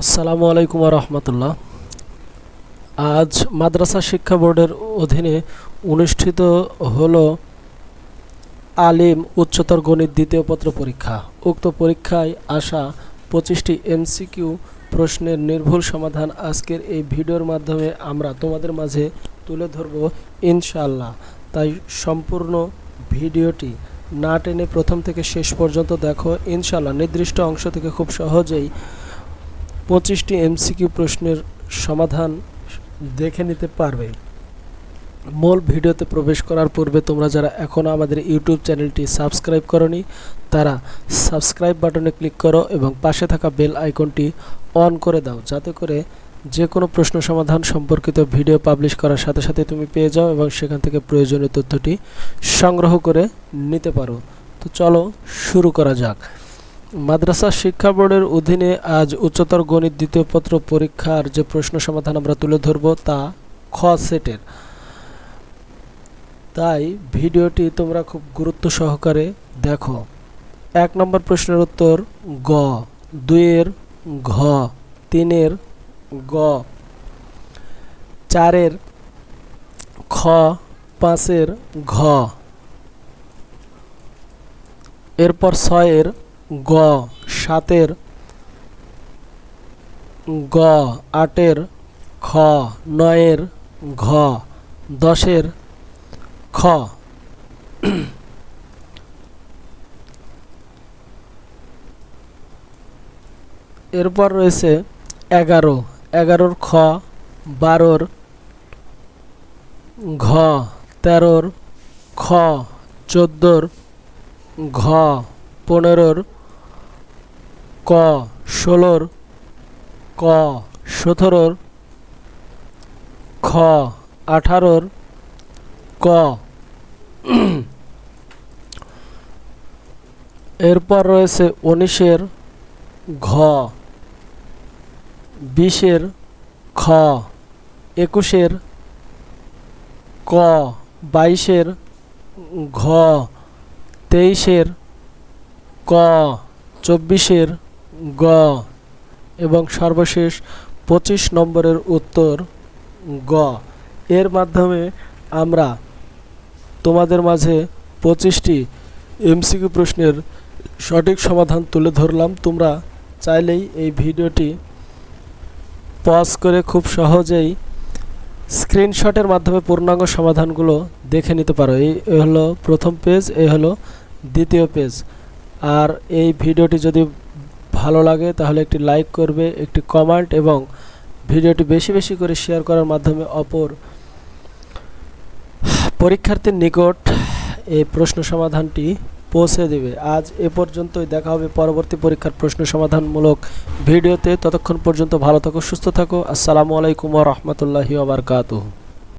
আসসালামু আলাইকুম রহমতুল্লাহ আজ মাদ্রাসা শিক্ষা বোর্ডের অধীনে অনুষ্ঠিত হল আলিম উচ্চতর গণিত দ্বিতীয় পত্র পরীক্ষা। উক্ত পরীক্ষায় আসা পঁচিশটি এমসিকিউ প্রশ্নের নির্ভুল সমাধান আজকের এই ভিডিওর মাধ্যমে আমরা তোমাদের মাঝে তুলে ধরব ইনশাল্লাহ তাই সম্পূর্ণ ভিডিওটি না টেনে প্রথম থেকে শেষ পর্যন্ত দেখো। ইনশাল্লাহ নির্দিষ্ট অংশ থেকে খুব সহজেই পঁচিশটি এমসিকিউ প্রশ্নের সমাধান দেখে নিতে পারবে। মূল ভিডিওতে প্রবেশ করার পূর্বে তোমরা যারা এখনও আমাদের ইউটিউব চ্যানেলটি সাবস্ক্রাইব করনি, তারা সাবস্ক্রাইব বাটনে ক্লিক করো এবং পাশে থাকা বেল আইকনটি অন করে দাও। যাতে করে যে কোনো প্রশ্ন সমাধান সম্পর্কিত ভিডিও পাবলিশ করার সাথে সাথে তুমি পেয়ে যাও এবং সেখান থেকে প্রয়োজনীয় তথ্যটি সংগ্রহ করে নিতে পারো। তো চলো শুরু করা যাক। মাদ্রাসা শিক্ষা বোর্ডের অধীনে আজ উচ্চতর গণিত দ্বিতীয় পত্র পরীক্ষার যে প্রশ্ন সমাধান আমরা তুলে ধরব তা খ সেটের। তাই ভিডিওটি তোমরা খুব গুরুত্ব সহকারে দেখো। এক নম্বর প্রশ্নের উত্তর গ, দুইয়ের ঘ, তিনের গ, চারের খ, পাঁচের ঘ। এরপর ছয়ের গ, সাতের, গ, আটের, খ, নয়ের, ঘ, দশের, খ। এরপর রয়েছে এগারো। এগারোর খ, বারোর ঘ, তেরোর খ, চোদ্দোর ঘ, পনেরোর ক, ষোলোর, ক, সতেরোর, খ, আঠারোর, ক। এরপর রয়েছে উনিশের ঘ, বিশের খ, একুশের ক, বাইশের ঘ, তেইশের ক, চব্বিশের গ এবং সর্বশেষ পঁচিশ নম্বরের উত্তর গ। এর মাধ্যমে আমরা তোমাদের মাঝে পঁচিশটি এমসিকিউ প্রশ্নের সঠিক সমাধান তুলে ধরলাম। তোমরা চাইলেই এই ভিডিওটি পজ করে খুব সহজেই স্ক্রিনশটের মাধ্যমে পূর্ণাঙ্গ সমাধানগুলো দেখে নিতে পারো। এই হলো প্রথম পেজ এই হলো দ্বিতীয় পেজ আর এই ভিডিওটি যদি ভালো লাগে, তাহলে একটি লাইক করবে, একটি কমেন্ট এবং ভিডিওটি বেশি বেশি করে শেয়ার করার মাধ্যমে অপর পরীক্ষার্থীর নিকট এই প্রশ্ন সমাধানটি পৌঁছে দেবে। আজ এ পর্যন্তই, দেখা হবে পরবর্তী পরীক্ষার প্রশ্ন সমাধানমূলক ভিডিওতে। ততক্ষণ পর্যন্ত ভালো থাকো, সুস্থ থাকো। আসসালামু আলাইকুম রহমতুল্লাহি আবরকাতুহ